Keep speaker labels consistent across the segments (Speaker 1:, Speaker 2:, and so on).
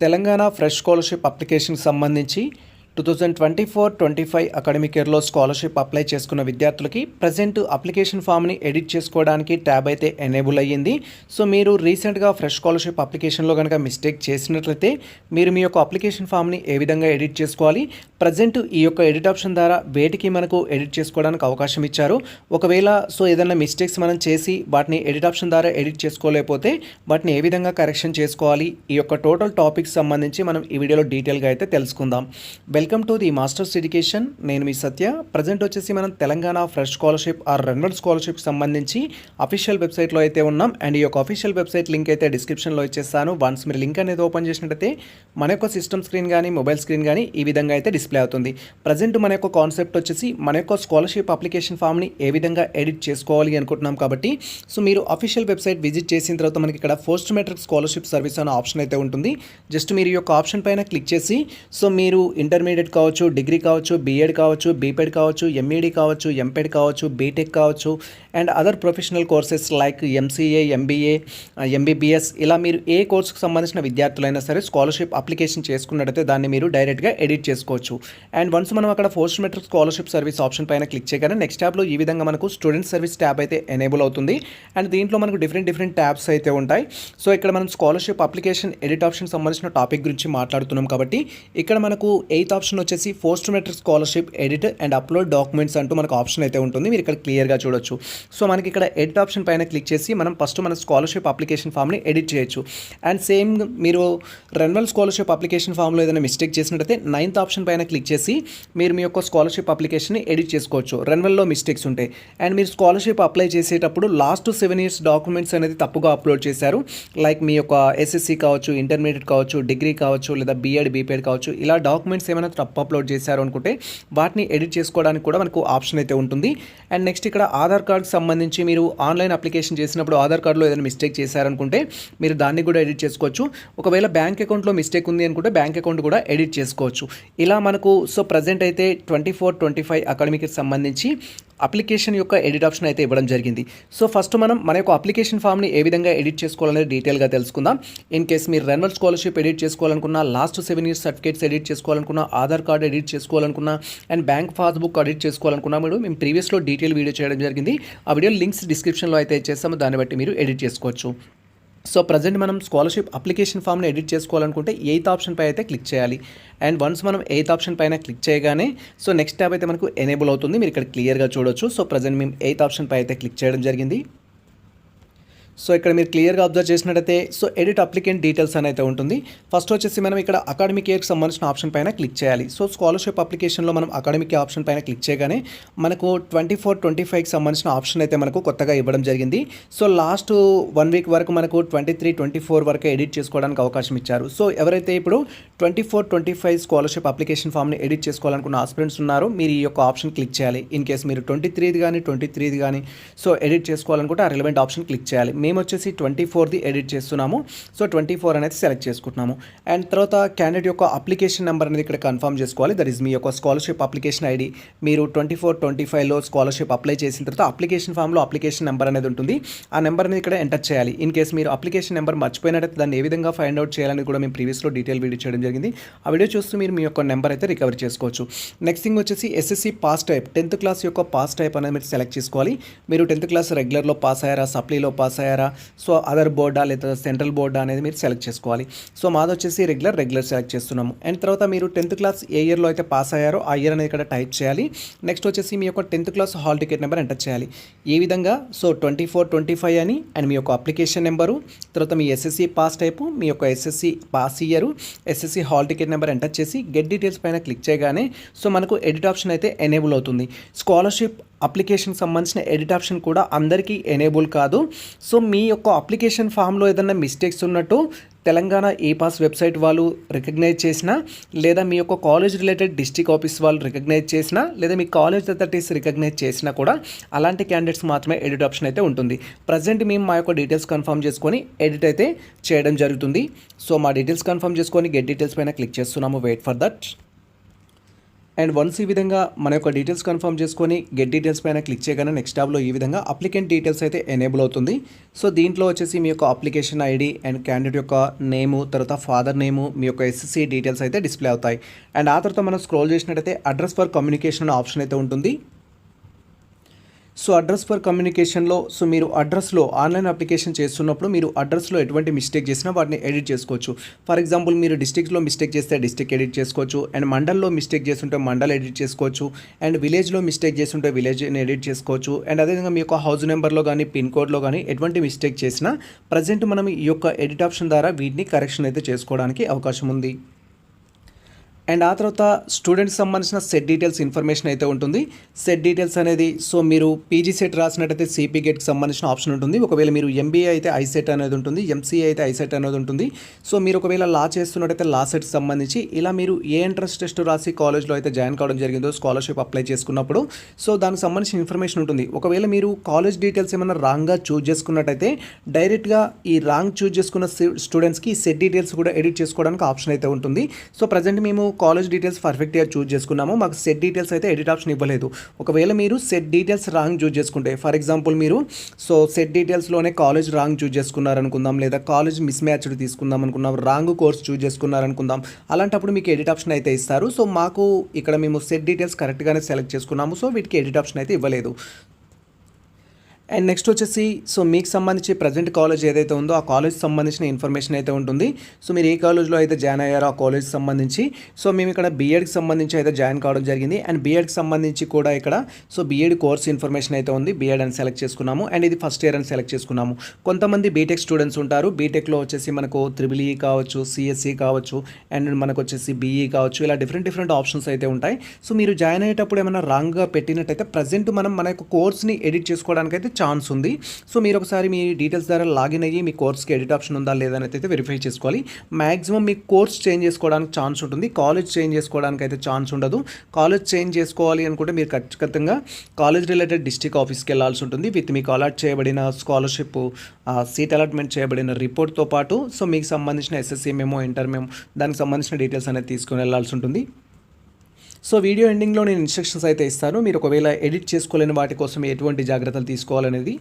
Speaker 1: Telangana fresh scholarship అప్లికేషన్కి సంబంధించి two thousand twenty four twenty five academic ఇయర్లో స్కాలర్షిప్ అప్లై చేసుకున్న విద్యార్థులకి ప్రజెంట్ అప్లికేషన్ ఫామ్ని ఎడిట్ చేసుకోవడానికి ట్యాబ్ అయితే ఎనేబుల్ అయ్యింది. సో మీరు రీసెంట్గా ఫ్రెష్ స్కాలర్షిప్ అప్లికేషన్లో కనుక మిస్టేక్ చేసినట్లయితే మీరు మీ యొక్క అప్లికేషన్ ఫామ్ని ఏ విధంగా ఎడిట్ చేసుకోవాలి? ప్రజెంట్ ఈ యొక్క ఎడిట్ ఆప్షన్ ద్వారా వేటికి మనకు ఎడిట్ చేసుకోవడానికి అవకాశం ఇచ్చారు. ఒకవేళ సో ఏదైనా మిస్టేక్స్ మనం చేసి వాటిని ఎడిట్ ఆప్షన్ ద్వారా ఎడిట్ చేసుకోలేకపోతే వాటిని ఏ విధంగా కరెక్షన్ చేసుకోవాలి? ఈ యొక్క టోటల్ టాపిక్స్ సంబంధించి మనం ఈ వీడియోలో డీటెయిల్గా అయితే తెలుసుకుందాం. Welcome to the masters education. నేను మీ సత్య. ప్రజెంట్ వచ్చేసి మనం Telangana fresh scholarship or renewal scholarship సంబంధించి అఫీషియల్ వెబ్సైట్లో అయితే ఉన్నాం. అండ్ ఈ యొక్క అఫీషియల్ వెబ్సైట్ లింక్ అయితే డిస్క్రిప్షన్లో ఇచ్చేస్తాను. వన్స్ మీరు లింక్ అనేది ఓపెన్ చేసినట్టయితే మన యొక్క సిస్టమ్ స్క్రీన్ కానీ మొబైల్ స్క్రీన్ కానీ ఈ విధంగా అయితే డిస్ప్లే అవుతుంది. ప్రజెంట్ మన యొక్క కాన్సెప్ట్ వచ్చేసి మన యొక్క స్కాలర్షిప్ అప్లికేషన్ ఫామ్ని ఏ విధంగా ఎడిట్ చేసుకోవాలి అనుకుంటున్నాం కాబట్టి సో మీరు అఫీషియల్ వెబ్సైట్ విజిట్ చేసిన తర్వాత మనకి ఇక్కడ పోస్ట్ మెట్రిక్ స్కాలర్షిప్ సర్వీస్ అనే ఆప్షన్ అయితే ఉంటుంది. జస్ట్ మీరు ఈ యొక్క ఆప్షన్ పైన క్లిక్ చేసి సో మీరు ఇంటర్మీడియట్ కావచ్చు డిగ్రీ కావచ్చు బీఎడ్ కావచ్చు బీపెడ్ కావచ్చు ఎంఈడి కావచ్చు ఎంపెడ్ కావచ్చు బీటెక్ కావచ్చు and other professional courses like MCA MBA MBBS ఇలా మీరు ఏ కోర్సుకు సంబంధించిన విద్యార్థులైనా సరే స్కాలర్షిప్ అప్లికేషన్ చేసుకున్నట్టయితే దాన్ని మీరు డైరెక్ట్గా ఎడిట్ చేసుకోవచ్చు. అండ్ వన్స్ మనం అక్కడ post matric scholarship service option పైన క్లిక్ చేయగానే నెక్స్ట్ ట్యాబ్లో ఈ విధంగా మనకు స్టూడెంట్ సర్వీస్ ట్యాబ్ అయితే ఎనేబుల్ అవుతుంది. అండ్ దీంట్లో మనకు డిఫరెంట్ డిఫరెంట్ ట్యాబ్స్ అయితే ఉంటాయి. సో ఇక్కడ మనం స్కాలర్షిప్ అప్లికేషన్ ఎడిట్ ఆప్షన్ సంబంధించిన టాపిక్ గురించి మాట్లాడుతున్నాం కాబట్టి ఇక్కడ మనకు ఎయిత్ ఆప్షన్ వచ్చేసి post matric scholarship edit and upload documents అంటూ మనకు ఆప్షన్ అయితే ఉంటుంది. మీరు ఇక్కడ క్లియర్గా చూడొచ్చు. సో మనకి ఇక్కడ ఎడిట్ ఆప్షన్ పైన క్లిక్ చేసి మనం ఫస్ట్ మన స్కాలర్షిప్ అప్లికేషన్ ఫామ్ని ఎడిట్ చేయొచ్చు. అండ్ సేమ్ మీరు రెన్యువల్ స్కాలర్షిప్ అప్లికేషన్ ఫామ్లో ఏదైనా మిస్టేక్ చేసినట్టయితే నైన్త్ ఆప్షన్ పైన క్లిక్ చేసి మీరు మీ యొక్క స్కాలర్షిప్ అప్లికేషన్ని ఎడిట్ చేసుకోవచ్చు. రెన్యువల్లో మిస్టేక్స్ ఉంటాయి అండ్ మీరు స్కాలర్షిప్ అప్లై చేసేటప్పుడు లాస్ట్ సెవెన్ ఇయర్స్ డాక్యుమెంట్స్ అనేది తప్పుగా అప్లోడ్ చేశారు. లైక్ మీ యొక్క ఎస్ఎస్సి కావచ్చు ఇంటర్మీడియట్ కావచ్చు డిగ్రీ కావచ్చు లేదా బీఎడ్ బీపీఎడ్ కావచ్చు. ఇలా డాక్యుమెంట్స్ ఏమైనా తప్పు అప్లోడ్ చేశారు అనుకుంటే వాటిని ఎడిట్ చేసుకోవడానికి కూడా మనకు ఆప్షన్ అయితే ఉంటుంది. అండ్ నెక్స్ట్ ఇక్కడ ఆధార్ కార్డ్కి సంబంధించి మీరు ఆన్లైన్ అప్లికేషన్ చేసినప్పుడు ఆధార్ కార్డులో ఏదైనా మిస్టేక్ చేశారనుకుంటే మీరు దాన్ని కూడా ఎడిట్ చేసుకోవచ్చు. ఒకవేళ బ్యాంక్ అకౌంట్లో మిస్టేక్ ఉంది అనుకుంటే బ్యాంక్ అకౌంట్ కూడా ఎడిట్ చేసుకోవచ్చు. ఇలా మనకు సో ప్రజెంట్ అయితే ట్వంటీ ఫోర్ ట్వంటీ ఫైవ్ అకాడమీకి సంబంధించి అప్లికేషన్ యొక్క ఎడిట్ ఆప్షన్ అయితే ఇవ్వడం జరిగింది. సో ఫస్ట్ మనం మన యొక్క అప్లికేషన్ ఫామ్ని ఏ విధంగా ఎడిట్ చేసుకోవాలనేది డీటెయిల్గా తెలుసుకుందాం. ఇన్ కేస్ మీరు renewal scholarship edit చేసుకోవాలనుకున్నా last seven years certificates edit చేసుకోవాలనుకున్నా Aadhaar card edit చేసుకోవాలనుకున్నా అండ్ బ్యాంక్ పాస్బుక్ ఎడిట్ చేసుకోవాలనుకున్నా మీరు మేము ప్రీవియస్లో డీటెయిల్ వీడియో చేయడం జరిగింది. ఆ వీడియో లింక్స్ డిస్క్రిప్షన్లో అయితే చేస్తాము దాన్ని బట్టి మీరు ఎడిట్ చేసుకోవచ్చు. సో ప్రజెంట్ మనం స్కాలర్షిప్ అప్లికేషన్ ఫామ్ని ఎడిట్ చేసుకోవాలనుకుంటే ఎయిత్ ఆప్షన్ పై అయితే క్లిక్ చేయాలి. అండ్ వన్స్ మనం ఎయిత్ ఆప్షన్ పైన క్లిక్ చేయగానే సో నెక్స్ట్ ట్యాబ్ అయితే మనకు ఎనేబుల్ అవుతుంది. మీరు ఇక్కడ క్లియర్గా చూడొచ్చు. సో ప్రజెంట్ మేము ఎయిత్ ఆప్షన్ పై అయితే క్లిక్ చేయడం జరిగింది. సో ఇక్కడ మీరు క్లియర్గా అబ్జర్వ్ చేసినట్టయితే సో ఎడిట్ అప్లికెంట్ డీటెయిల్స్ అని అయితే ఉంటుంది. ఫస్ట్ వచ్చేసి మనం ఇక్కడ అకాడమిక్ ఇయర్కి సంబంధించిన ఆప్షన్ పైన క్లిక్ చేయాలి. సో స్కాలర్షిప్ అప్లికేషన్లో మనం అకాడమిక్ ఆప్షన్ పైన క్లిక్ చేయగానే మనకు ట్వంటీ ఫోర్ ట్వంటీ ఫైవ్కి సంబంధించిన ఆప్షన్ అయితే మనకు కొత్తగా ఇవ్వడం జరిగింది. సో లాస్ట్ వన్ వీక్ వరకు మనకు ట్వంటీ త్రీ ట్వంటీ ఫోర్ వరకు ఎడిట్ చేసుకోవడానికి అవకాశం ఇచ్చారు. సో ఎవరైతే ఇప్పుడు twenty four twenty five scholarship application ఫామ్ని ఎడిట్ చేసుకోవాలనుకున్న ఆస్పిరెంట్స్ ఉన్నారో మీరు ఈ యొక్క ఆప్షన్ క్లిక్ చేయాలి. ఇన్ కేస్ మీరు ట్వంటీ త్రీది కానీ ట్వంటీ త్రీది కానీ సో ఎడిట్ చేసుకోవాలనుకుంటే ఆ రిలవెంట్ ఆప్షన్ క్లిక్ చేయాలి. మేము వచ్చేసి ట్వంటీ ఫోర్ది ఎడిట్ చేస్తున్నాము. సో ట్వంటీ ఫోర్ అనేది సెలెక్ట్ చేసుకుంటున్నాము. అండ్ తర్వాత క్యాండిడేట్ యొక్క అప్లికేషన్ నెంబర్ అనేది ఇక్కడ కన్ఫర్మ్ చేసుకోవాలి. దట్ ఈస్ మీ యొక్క స్కాలర్షిప్ అప్లికేషన్ ఐడి. మీరు ట్వంటీ ఫోర్ ట్వంటీ ఫైవ్లో స్కాలర్షిప్ అప్లై చేసిన తర్వాత అప్లికేషన్ ఫామ్లో అప్లికేషన్ నెంబర్ అనేది ఉంటుంది. ఆ నెంబర్ అనేది ఇక్కడ ఎంటర్ చేయాలి. ఇన్ కేస్ మీరు అప్లికేషన్ నెంబర్ మర్చిపోయినట్టయితే దాన్ని ఏ విధంగా ఫైండ్ అవుట్ చేయాలని కూడా మేము ప్రీవియస్లో డీటెయిల్ వీడియో చేయడం జరిగింది. ఆ వీడియో చూస్తూ మీరు మీ యొక్క నెంబర్ అయితే రికవర్ చేసుకోవచ్చు. నెక్స్ట్ థింగ్ వచ్చేసి SSC pass type. Tenth class యొక్క పాస్ టైప్ అనేది మీరు సెలెక్ట్ చేసుకోవాలి. మీరు టెన్త్ క్లాస్ రెగ్యులర్లో పాస్ అయ్యారా? సప్లీలో పాస్ అయ్యారా? సో అదర్ బోర్డా లేదా సెంట్రల్ బోర్డా అనేది మీరు సెలెక్ట్ చేసుకోవాలి. సో మాది వచ్చేసి రెగ్యులర్ రెగ్యులర్ సెలెక్ట్ చేస్తున్నాము. అండ్ తర్వాత మీరు టెన్త్ క్లాస్ ఏ ఇయర్లో అయితే పాస్ అయ్యారో ఆ ఇయర్ అనేది ఇక్కడ టైప్ చేయాలి. నెక్స్ట్ వచ్చేసి మీ యొక్క tenth class hall ticket number enter చేయాలి. ఏ విధంగా? So twenty four twenty five అని అండ్ మీ యొక్క అప్లికేషన్ నెంబరు తర్వాత మీ ఎస్ఎస్సి పాస్ టైపు మీ యొక్క SSC pass year SSC hall ticket number enter చేసి గెట్ డీటెయిల్స్ పైన క్లిక్ చేయగానే సో మనకు ఎడిట్ ఆప్షన్ అయితే ఎనేబుల్ అవుతుంది. స్కాలర్షిప్ అప్లికేషన్ సంబంధించిన ఎడిట్ ఆప్షన్ కూడా అందరికీ ఎనేబుల్ కాదు. సో మీ యొక్క అప్లికేషన్ ఫామ్లో ఏదైనా మిస్టేక్స్ ఉన్నట్టు తెలంగాణ ఈ పాస్ వెబ్సైట్ వాళ్ళు రికగ్నైజ్ చేసినా లేదా మీ యొక్క కాలేజ్ రిలేటెడ్ డిస్టిక్ ఆఫీస్ వాళ్ళు రికగ్నైజ్ చేసినా లేదా మీ కాలేజ్ అథారిటీస్ రికగ్నైజ్ చేసినా కూడా అలాంటి క్యాండిడేట్స్ మాత్రమే ఎడిట్ ఆప్షన్ అయితే ఉంటుంది. ప్రజెంట్ మేము మా యొక్క డీటెయిల్స్ కన్ఫర్మ్ చేసుకొని ఎడిట్ అయితే చేయడం జరుగుతుంది. సో మా డీటెయిల్స్ కన్ఫర్మ్ చేసుకొని గెట్ డీటెయిల్స్ పైన క్లిక్ చేస్తున్నాము. Wait for that. And once ఈ విధంగా మన యొక్క డీటెయిల్స్ కన్ఫర్మ్ చేసుకొని గెట్ డీటెయిల్స్ పైన క్లిక్ చేయగానే నెక్స్ట్ ట్యాబ్లో ఈ విధంగా అప్లికెంట్ డీటెయిల్స్ అయితే ఎనేబుల్ అవుతుంది. సో దీంట్లో వచ్చేసి మీ యొక్క అప్లికేషన్ ఐడి అండ్ క్యాండిడేట్ యొక్క నేము తర్వాత ఫాదర్ నేము మీ యొక్క ఎస్ఎస్సీ డీటెయిల్స్ అయితే డిస్ప్లే అవుతాయి. అండ్ ఆ తర్వాత మనం స్క్రోల్ చేసినట్టయితే అడ్రస్ ఫర్ కమ్యూనికేషన్ ఆప్షన్ అయితే ఉంటుంది. సో అడ్రస్ ఫర్ కమ్యూనికేషన్లో సో మీరు అడ్రస్లో ఆన్లైన్ అప్లికేషన్ చేస్తున్నప్పుడు మీరు అడ్రస్లో ఎటువంటి మిస్టేక్ చేసినా వాటిని ఎడిట్ చేసుకోవచ్చు. ఫర్ ఎగ్జాంపుల్ మీరు డిస్టిక్లో మిస్టేక్ చేస్తే డిస్టిక్ ఎడిట్ చేసుకోవచ్చు. అండ్ మండల్లో మిస్టేక్ చేస్తుంటే మండల్ ఎడిట్ చేసుకోవచ్చు. అండ్ విలేజ్లో మిస్టేక్ చేస్తుంటే విలేజ్ని ఎడిట్ చేసుకోవచ్చు. అండ్ అదేవిధంగా మీ యొక్క హౌస్ నెంబర్లో కానీ పిన్ కోడ్లో కానీ ఎటువంటి మిస్టేక్ చేసినా ప్రజెంట్ మనం ఈ యొక్క ఎడిట్ ఆప్షన్ ద్వారా వీటిని కరెక్షన్ అయితే చేసుకోవడానికి అవకాశం ఉంది. అండ్ ఆ తర్వాత స్టూడెంట్స్ సంబంధించిన సెట్ డీటెయిల్స్ ఇన్ఫర్మేషన్ అయితే ఉంటుంది. సెట్ డీటెయిల్స్ అనేది సో మీరు పీజీ సెట్ రాసినట్టయితే సిపీ గేట్కి సంబంధించిన ఆప్షన్ ఉంటుంది. ఒకవేళ మీరు ఎంబీఏ అయితే ఐసెట్ అనేది ఉంటుంది ఎంసీఏ అయితే ఐసెట్ అనేది ఉంటుంది. సో మీరు ఒకవేళ లా చేస్తున్నట్టయితే లా సెట్ సంబంధించి ఇలా మీరు ఏ ఎంట్రన్స్ టెస్ట్ రాసి కాలేజ్లో అయితే జాయిన్ కావడం జరిగిందో స్కాలర్షిప్ అప్లై చేసుకున్నప్పుడు సో దానికి సంబంధించిన ఇన్ఫర్మేషన్ ఉంటుంది. ఒకవేళ మీరు కాలేజ్ డీటెయిల్స్ ఏమైనా రాంగ్గా చూజ్ చేసుకున్నట్టయితే డైరెక్ట్గా ఈ రాంగ్ చూజ్ చేసుకున్న స్టూడెంట్స్కి సెట్ డీటెయిల్స్ కూడా ఎడిట్ చేసుకోవడానికి ఆప్షన్ అయితే ఉంటుంది. సో ప్రజెంట్ మేము కాలేజ్ డీటెయిల్స్ పర్ఫెక్ట్గా చూజ్ చేసుకున్నాము. మాకు సెట్ డీటెయిల్స్ అయితే ఎడిట్ ఆప్షన్ ఇవ్వలేదు. ఒకవేళ మీరు సెట్ డీటెయిల్స్ రాంగ్ చూజ్ చేసుకుంటే ఫర్ ఎగ్జాంపుల్ మీరు సో సెట్ డీటెయిల్స్లోనే కాలేజ్ రాంగ్ చూజ్ చేసుకున్నారనుకుందాం లేదా కాలేజ్ మిస్ మ్యాచ్డ్ తీసుకుందాం అనుకున్నాం రాంగ్ కోర్స్ చూజ్ చేసుకున్నారనుకుందాం అలాంటప్పుడు మీకు ఎడిట్ ఆప్షన్ అయితే ఇస్తారు. సో మాకు ఇక్కడ మేము సెట్ డీటెయిల్స్ కరెక్ట్గానే సెలెక్ట్ చేసుకున్నాము. సో వీటికి ఎడిట్ ఆప్షన్ అయితే ఇవ్వలేదు. అండ్ నెక్స్ట్ వచ్చేసి సో మీకు సంబంధించి ప్రజెంట్ కాలేజ్ ఏదైతే ఉందో ఆ కాలేజ్ సంబంధించిన ఇన్ఫర్మేషన్ అయితే ఉంటుంది. సో మీరు ఏ కాలేజ్లో అయితే జాయిన్ అయ్యారో ఆ కాలేజ్ సంబంధించి. సో మేము ఇక్కడ బీఎడ్కి సంబంధించి అయితే జాయిన్ కావడం జరిగింది. అండ్ బీఎడ్కి సంబంధించి కూడా ఇక్కడ సో బీఎడ్ కోర్స్ ఇన్ఫర్మేషన్ అయితే ఉంది. బీఎడ్ అని సెలెక్ట్ చేసుకున్నాము. అండ్ ఇది ఫస్ట్ ఇయర్ అని సెలెక్ట్ చేసుకున్నాము. కొంతమంది బీటెక్ స్టూడెంట్స్ ఉంటారు. బీటెక్లో వచ్చేసి మనకు త్రిబుల్ ఈ e కావచ్చు సిఎస్సి కావచ్చు అండ్ మనకు వచ్చేసి బీఈ కావచ్చు. ఇలా డిఫరెంట్ డిఫరెంట్ ఆప్షన్స్ అయితే ఉంటాయి. సో మీరు జాయిన్ అయ్యేటప్పుడు ఏమైనా రాంగ్గా పెట్టినట్టయితే ప్రజెంట్ మనం మన యొక్క కోర్స్ని ఎడిట్ చేసుకోవడానికి అయితే ఛాన్స్ ఉంది. సో మీరు ఒకసారి మీ డీటెయిల్స్ ద్వారా లాగిన్ అయ్యి మీ కోర్స్కి ఎడిట్ ఆప్షన్ ఉందా లేదా అయితే వెరిఫై చేసుకోవాలి. మ్యాక్సిమం మీ కోర్స్ చేంజ్ చేసుకోవడానికి ఛాన్స్ ఉంటుంది. కాలేజ్ చేంజ్ చేసుకోవడానికి అయితే ఛాన్స్ ఉండదు. కాలేజ్ చేంజ్ చేసుకోవాలి అనుకుంటే మీరు ఖచ్చితంగా కాలేజ్ రిలేటెడ్ డిస్టిక్ ఆఫీస్కి వెళ్ళాల్సి ఉంటుంది. విత్ మీకు అలాట్ చేయబడిన స్కాలర్షిప్ సీట్ అలాట్మెంట్ చేయబడిన రిపోర్ట్తో పాటు సో మీకు సంబంధించిన ఎస్ఎస్సీ మేము ఇంటర్ మేము దానికి సంబంధించిన డీటెయిల్స్ అనేది తీసుకుని వెళ్ళాల్సి ఉంటుంది. సో వీడియో ఎండింగ్లో నేను ఇన్స్ట్రక్షన్స్ అయితే ఇస్తాను. మీరు ఒకవేళ ఎడిట్ చేసుకోలేని వాటి కోసం ఎటువంటి జాగ్రత్తలు తీసుకోవాలనేది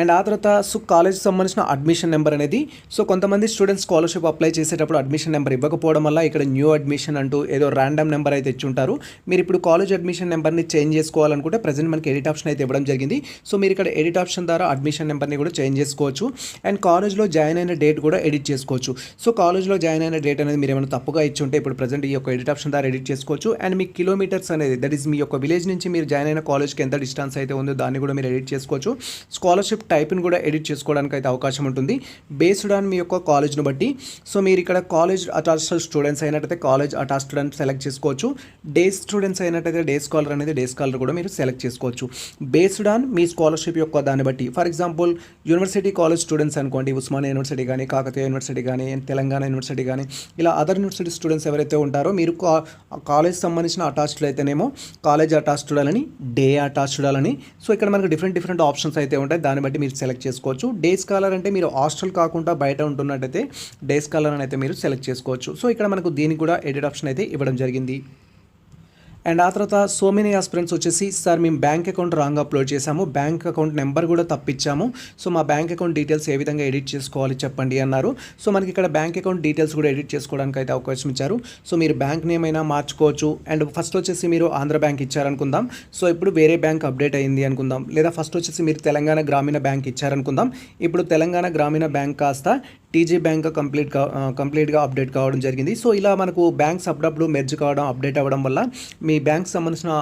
Speaker 1: అండ్ ఆ తర్వాత సో కాలేజ్కి సంబంధించిన అడ్మిషన్ నెంబర్ అనేది సో కొంతమంది స్టూడెంట్స్ స్కాలర్షిప్ అప్లై చేసేటప్పుడు అడ్మిషన్ నెంబర్ ఇవ్వకపోవడం వల్ల ఇక్కడ న్యూ అడ్మిషన్ అంటూ ఏదో ర్యాండమ్ నెంబర్ అయితే ఇచ్చుంటారు మీరు ఇప్పుడు కాలేజ్ అడ్మిషన్ నెంబర్ని చేంజ్ చేసుకోవాలనుకుంటే ప్రజెంట్ మనకి ఎడిట్ ఆప్షన్ అయితే ఇవ్వడం జరిగింది. సో మీరు ఇక్కడ ఎడిట్ ఆప్షన్ ద్వారా అడ్మిషన్ నెంబర్ని కూడా చేంజ్ చేసుకోవచ్చు. అండ్ కాలేజ్లో జాయిన్ అయిన డేట్ కూడా ఎడిట్ చేసుకోవచ్చు. సో కాలేజ్లో జాయిన్ అయిన డేట్ అనేది మీరు ఏమైనా తప్పుగా ఇచ్చి ఉంటే ఇప్పుడు ప్రజెంట్ ఈ యొక్క ఎడిట్ ఆప్షన్ ద్వారా ఎడిట్ చేసుకోవచ్చు. అండ్ మీ కిలోమీటర్స్ అనేది దట్ ఈస్ మీ యొక్క విలేజ్ నుంచి మీరు జాయిన్ అయిన కాలేజ్కి ఎంత డిస్టెన్స్ అయితే ఉందో దాన్ని కూడా మీరు ఎడిట్ చేసుకోవచ్చు. స్కాలర్షిప్ టైప్ని కూడా ఎడిట్ చేసుకోవడానికి అయితే అవకాశం ఉంటుంది. బేస్డ్ ఆన్ మీ యొక్క కాలేజ్ను బట్టి. సో మీరు ఇక్కడ కాలేజ్ అటాచ్డ్ స్టూడెంట్స్ అయినట్టయితే కాలేజ్ అటాచ్ స్టూడెంట్ సెలెక్ట్ చేసుకోవచ్చు. డే స్టూడెంట్స్ అయినట్టయితే డే స్కాలర్ అనేది డే స్కాలర్ కూడా మీరు సెలెక్ట్ చేసుకోవచ్చు. బేస్డ్ ఆన్ మీ స్కాలర్షిప్ యొక్క దాన్ని బట్టి. For example university college students అనుకోండి. ఉస్మానియా యూనివర్సిటీ కానీ కాకతీయ యూనివర్సిటీ కానీ తెలంగాణ యూనివర్సిటీ కానీ ఇలా అదర్ యూనివర్సిటీ స్టూడెంట్స్ ఎవరైతే ఉంటారో మీరు కా కాలేజ్ సంబంధించిన అటాచ్డ్ అయితేనేమో కాలేజ్ అటాచ్ చూడాలని డే అటాచ్ చూడాలని సో ఇక్కడ మనకు డిఫరెంట్ డిఫరెంట్ ఆప్షన్స్ అయితే ఉంటాయి. దాన్ని బట్టి మీరు సెలెక్ట్ చేసుకోవచ్చు. డే స్కాలర్ అంటే మీరు హాస్టల్ కాకుండా బయట ఉంటున్నట్టయితే డే స్కాలర్ అని అయితే మీరు సెలెక్ట్ చేసుకోవచ్చు. సో ఇక్కడ మనకు దీనికి కూడా ఎడిట్ ఆప్షన్ అయితే ఇవ్వడం జరిగింది. అండ్ ఆ తర్వాత సో మెనీ ఆస్పిరెంట్స్ వచ్చేసి సార్ మేము బ్యాంక్ అకౌంట్ రాంగ్ అప్లోడ్ చేశాము. బ్యాంక్ అకౌంట్ నెంబర్ కూడా తప్పించాము. సో మా బ్యాంక్ అకౌంట్ డీటెయిల్స్ ఏ విధంగా ఎడిట్ చేసుకోవాలి చెప్పండి అన్నారు. సో మనకి ఇక్కడ బ్యాంక్ అకౌంట్ డీటెయిల్స్ కూడా ఎడిట్ చేసుకోవడానికి అయితే అవకాశం ఇచ్చారు. సో మీరు బ్యాంక్ నేమ్ అయినా మార్చుకోవచ్చు. అండ్ ఫస్ట్ వచ్చేసి మీరు ఆంధ్ర బ్యాంక్ ఇచ్చారనుకుందాం. సో ఇప్పుడు వేరే బ్యాంక్ అప్డేట్ అయింది అనుకుందాం. లేదా ఫస్ట్ వచ్చేసి మీరు తెలంగాణ గ్రామీణ బ్యాంక్ ఇచ్చారనుకుందాం. ఇప్పుడు తెలంగాణ గ్రామీణ బ్యాంక్ కాస్త టీజీ బ్యాంక్ కంప్లీట్ కంప్లీట్గా అప్డేట్ కావడం జరిగింది. సో ఇలా మనకు బ్యాంక్స్ అప్పుడప్పుడు మెర్జ్ కావడం అప్డేట్ అవ్వడం వల్ల మీ బ్యాంక్ సంబంధించిన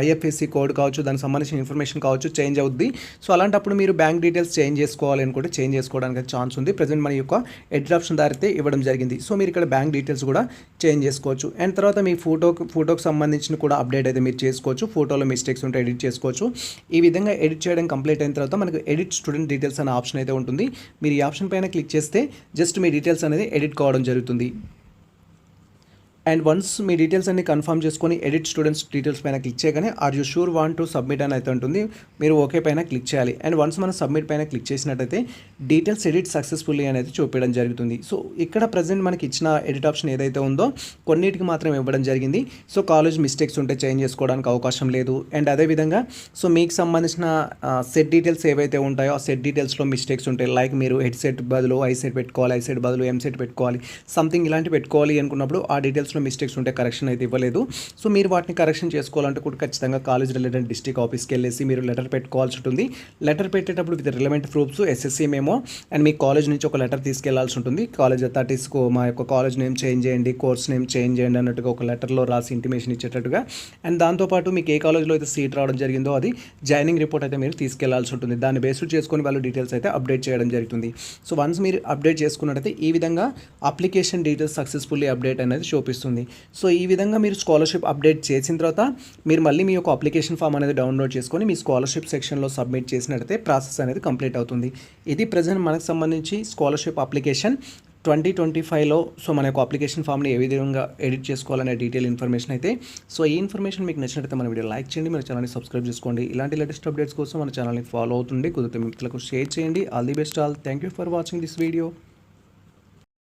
Speaker 1: ఐఎఫ్ఎస్సి కోడ్ కావచ్చు దానికి సంబంధించిన ఇన్ఫర్మేషన్ కావచ్చు చేంజ్ అవుద్ది. సో అలాంటప్పుడు మీరు బ్యాంక్ డీటెయిల్స్ చేంజ్ చేసుకోవాలి అనుకుంటే చేంజ్ చేసుకోవడానికి ఛాన్స్ ఉంది. ప్రజెంట్ మన యొక్క ఎడ్జ్ ఆప్షన్ దారితే ఇవ్వడం జరిగింది. సో మీరు ఇక్కడ బ్యాంక్ డీటెయిల్స్ కూడా చేంజ్ చేసుకోవచ్చు. అండ్ తర్వాత మీ ఫోటో ఫోటోకి సంబంధించిన కూడా అప్డేట్ అయితే మీరు చేసుకోవచ్చు. ఫోటోలో మిస్టేక్స్ ఉంటే ఎడిట్ చేసుకోవచ్చు. ఈ విధంగా ఎడిట్ చేయడం కంప్లీట్ అయిన తర్వాత మనకు ఎడిట్ స్టూడెంట్ డీటెయిల్స్ అనే ఆప్షన్ అయితే ఉంటుంది. మీరు ఈ ఆప్షన్ పైన క్లిక్ చేస్తే జస్ట్ మీ డీటెయిల్స్ అనేది ఎడిట్ కావడం జరుగుతుంది. అండ్ వన్స్ మీ డీటెయిల్స్ అన్ని కన్ఫర్మ్ చేసుకొని ఎడిట్ స్టూడెంట్స్ డీటెయిల్స్ పైన క్లిక్ చేయగానే are you sure want to submit అని అయితే ఉంటుంది. మీరు ఓకే పైన క్లిక్ చేయాలి. అండ్ వన్స్ మనం సబ్మిట్ పైన క్లిక్ చేసినట్టయితే డీటెయిల్స్ ఎడిట్ సక్సెస్ఫుల్లీ అనేది చూపించడం జరుగుతుంది. సో ఇక్కడ ప్రజెంట్ మనకి ఇచ్చిన ఎడిట్ ఆప్షన్ ఏదైతే ఉందో కొన్నిటికి మాత్రం ఇవ్వడం జరిగింది. సో కాలేజ్ మిస్టేక్స్ ఉంటే చేంజ్ చేసుకోవడానికి అవకాశం లేదు. అండ్ అదేవిధంగా సో మీకు సంబంధించిన సెట్ డీటెయిల్స్ ఏవైతే ఉంటాయో ఆ సెట్ డీటెయిల్స్లో మిస్టేక్స్ ఉంటాయి లైక్ మీరు హెడ్సెట్ బదులు ఐ సెట్ పెట్టుకోవాలి ఐ సెట్ బదులు ఎం సెట్ పెట్టుకోవాలి సంథింగ్ ఇలాంటి పెట్టుకోవాలి అనుకున్నప్పుడు ఆ డీటెయిల్స్ డీటెయిల్స్లో మిస్టేక్స్ ఉంటే కరెక్షన్ అయితే ఇవ్వలేదు. సో మీరు వాటిని కరెక్షన్ చేసుకోవాలంటే కూడా ఖచ్చితంగా కాలేజ్ రిలేటెడ్ డిస్ట్రిక్ట్ ఆఫీస్కి వెళ్ళేసి మీరు లెటర్ పెట్టుకోవాల్సి ఉంటుంది. లెటర్ పెట్టేటప్పుడు with relevant proofs SSC memo and me college నుంచి ఒక లెటర్ తీసుకెళ్ళాల్సి ఉంటుంది. కాలేజ్ అథారిటీస్కు మా యొక్క కాలేజ్ నేమ్ చేంజ్ చేయండి కోర్స్ నేమ్ చేంజ్ చేయండి అన్నట్టుగా ఒక లెటర్లో రాసి ఇంటిమేషన్ ఇచ్చేటట్టుగా. అండ్ దాంతోపాటు మీకు ఏ కాలేజ్లో అయితే సీట్ రావడం జరిగిందో అది జాయినింగ్ రిపోర్ట్ అయితే మీరు తీసుకెళ్ళాల్సి ఉంటుంది. దాన్ని బేస్డ్ చేసుకొని వాళ్ళు డీటెయిల్స్ అయితే అప్డేట్ చేయడం జరుగుతుంది. సో వన్స్ మీరు అప్డేట్ చేసుకున్నట్టయితే ఈ విధంగా అప్లికేషన్ డీటెయిల్స్ సక్సెస్ఫుల్లీ అప్డేట్ అనేది చూపిస్తుంది చూపిస్తుంది సో ఈ విధంగా మీరు స్కాలర్షిప్ అప్డేట్ చేసిన తర్వాత మీరు మళ్ళీ మీ యొక్క అప్లికేషన్ ఫామ్ అనేది డౌన్లోడ్ చేసుకొని మీ స్కాలర్షిప్ సెక్షన్లో సబ్మిట్ చేసినట్టయితే ప్రాసెస్ అనేది కంప్లీట్ అవుతుంది. ఇది ప్రజెంట్ మనకు సంబంధించి స్కాలర్షిప్ అప్లికేషన్ ట్వంటీ ట్వంటీ ఫైవ్లో సో మన యొక్క అప్లికేషన్ ఫామ్ని ఏ విధంగా ఎడిట్ చేసుకోవాలనే డీటెయిల్ ఇన్ఫర్మేషన్ అయితే సో ఈ ఇన్ఫర్మేషన్ మీకు నచ్చినట్లయితే మన వీడియో లైక్ చేయండి మన ఛానల్ని సబ్స్క్రైబ్ చేసుకోండి. ఇలాంటి లేటెస్ట్ అప్డేట్స్ కోసం మన ఛానల్ని ఫాలో అవుతుంది కుదిరితే మిత్రులకు షేర్ చేయండి. All the best all. Thank you for watching this video.